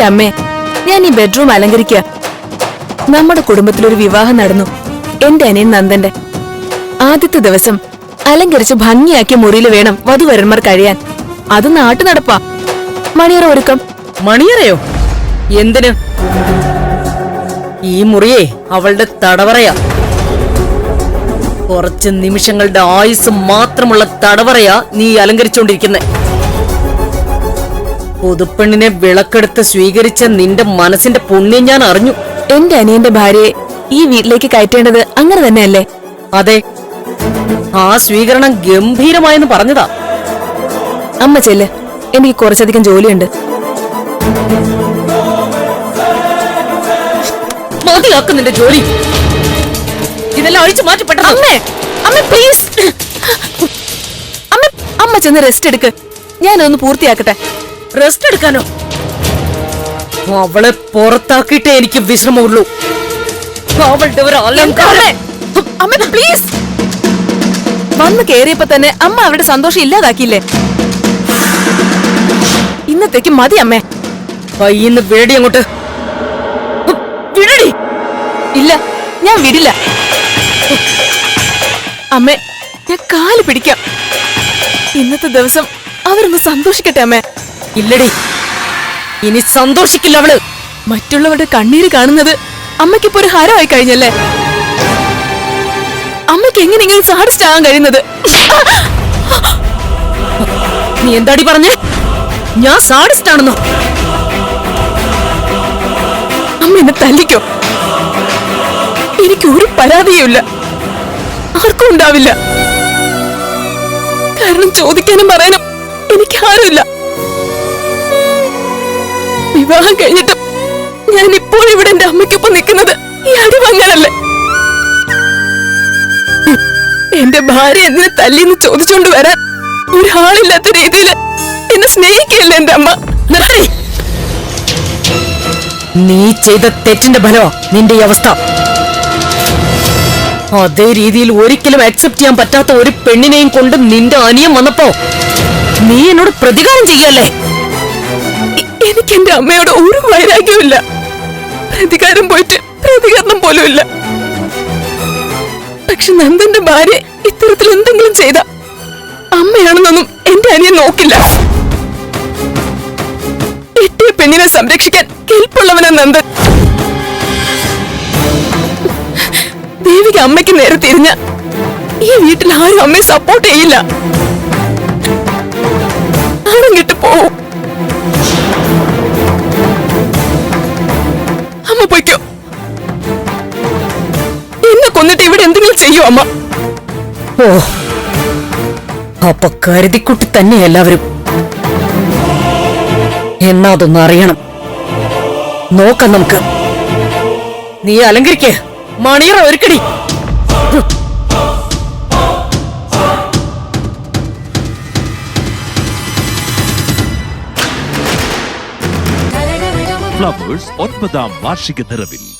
എന്റെ അമ്മേ ഞാൻ ഈ ബെഡ്റൂം അലങ്കരിക്കുക നമ്മുടെ കുടുംബത്തിലൊരു വിവാഹം നടന്നു എന്റെ അനിയൻ നന്ദന്റെ. ആദ്യത്തെ ദിവസം അലങ്കരിച്ച് ഭംഗിയാക്കിയ മുറിയിൽ വേണം വധുവരന്മാർ കഴിയാൻ. അത് നാട്ടു നടപ്പാ മണിയറ ഒരുക്കം. മണിയറയോ? എന്തിന്? ഈ മുറിയെ അവളുടെ തടവറയാ. കുറച്ച് നിമിഷങ്ങളുടെ ആയുസ് മാത്രമുള്ള തടവറയാ നീ അലങ്കരിച്ചുകൊണ്ടിരിക്കുന്നെ പുതുപ്പെണ്ണിനെ വിളക്കെടുത്ത് സ്വീകരിച്ച നിന്റെ മനസ്സിന്റെ പുണ്യം ഞാൻ അറിഞ്ഞു. എന്റെ അനിയന്റെ ഭാര്യയെ ഈ വീട്ടിലേക്ക് കയറ്റേണ്ടത് അങ്ങനെ തന്നെയല്ലേ? അതെ. ആ സ്വീകരണം ഗംഭീരമായെന്ന് പറഞ്ഞതാ. അമ്മ ചെല്ല്. എനിക്ക് കുറച്ചധികം ജോലിയുണ്ട്. മതിയാക്കും നിന്റെ ജോലി. ഇതെല്ലാം അഴിച്ചു മാറ്റപ്പെട്ട അമ്മേ അമ്മ പ്ലീസ് അമ്മ അമ്മ ചെന്ന് റെസ്റ്റ് എടുക്ക്. ഞാനൊന്ന് പൂർത്തിയാക്കട്ടെ. റെസ്റ്റ് എടുക്കാനോ? അവളെ പുറത്താക്കിയിട്ടേ എനിക്ക് വിശ്രമമുള്ളൂ. അവളുടെ ഒരു അലങ്കാരം. അമ്മ പ്ലീസ് വന്ന് കേറിയപ്പോ തന്നെ അമ്മ അവരുടെ സന്തോഷം ഇല്ലാതാക്കിയില്ലേ? ഇന്നത്തേക്ക് മതി അമ്മേ. കയ്യിന്ന് വേടി അങ്ങോട്ട്. വിടടി. ഇല്ല ഞാൻ വിടില്ല. അമ്മേ ഞാൻ കാൽ പിടിക്കാം. ഇന്നത്തെ ദിവസം അവരൊന്ന് സന്തോഷിക്കട്ടെ അമ്മേ. ഇല്ലടി. ഇനി സന്തോഷിക്കില്ല അവൾ. മറ്റുള്ളവരുടെ കണ്ണീര് കാണുന്നത് അമ്മയ്ക്കിപ്പോ ഒരു ഹരമായി കഴിഞ്ഞല്ലേ? അമ്മയ്ക്ക് എങ്ങനെ ഇങ്ങനെ സാഡിസ്റ്റ് ആകാൻ കഴിയുന്നത്? നീ എന്താടി പറഞ്ഞേ? ഞാൻ സാഡിസ്റ്റ് ആണെന്നോ? അമ്മ എന്നെ തല്ലിക്കോ. എനിക്ക് ഒരു പരാതിയുമില്ല ആർക്കും ഉണ്ടാവില്ല. കാരണം ചോദിക്കാനും പറയാനും എനിക്ക് ആരുമില്ല. വിവാഹം കഴിഞ്ഞിട്ടും ഞാൻ ഇപ്പോൾ ഇവിടെ എന്റെ അമ്മയ്ക്കൊപ്പം നിൽക്കുന്നത് ഈ അടി വാങ്ങാനല്ലേ എന്റെ ഭാര്യ എന്തിനെ തല്ലിന്ന് ചോദിച്ചുകൊണ്ട് വരാൻ ഒരാളില്ലാത്ത രീതിയിൽ എന്നെ സ്നേഹിക്കല്ലേ എന്റെ അമ്മ? നിർത്തി നീ ചെയ്ത തെറ്റിന്റെ ഫലമാ നിന്റെ ഈ അവസ്ഥ. അതേ രീതിയിൽ ഒരിക്കലും അക്സെപ്റ്റ് ചെയ്യാൻ പറ്റാത്ത ഒരു പെണ്ണിനെയും കൊണ്ട് നിന്റെ അനിയം വന്നപ്പോ നീ എന്നോട് പ്രതികാരം ചെയ്യല്ലേ എനിക്ക് എന്റെ അമ്മയോട് ഒരു വൈരാഗ്യമില്ല പ്രതികാരം പോയിട്ട് പ്രതികരണം പോലും ഇല്ല പക്ഷെ നന്ദന്റെ ഭാര്യ ഇത്തരത്തിൽ എന്തെങ്കിലും ചെയ്ത അമ്മയാണെന്നൊന്നും എന്റെ അനിയൻ നോക്കില്ല. എട്ടിയ പെണ്ണിനെ സംരക്ഷിക്കാൻ കെൽപ്പുള്ളവനാ നന്ദൻ. ദേവിക അമ്മയ്ക്ക് നേരെ തിരിഞ്ഞ ഈ വീട്ടിൽ ആരും അമ്മയെ സപ്പോർട്ട് ചെയ്യില്ല. ആരും കിട്ടു പോവും. ചെയ്യോ അമ്മ. ഓ അപ്പൊ കരുതിക്കുട്ടി തന്നെ എല്ലാവരും. എന്നാ അതൊന്ന് അറിയണം. നോക്കാം നമുക്ക്. നീ അലങ്കരിക്കേ. മണിയറ ഒരുക്കടി. ഫ്ലവേഴ്സ് ഒൻപതാം വാർഷിക നിറവിൽ.